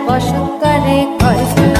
তোমার ঘরে বসত করে কয়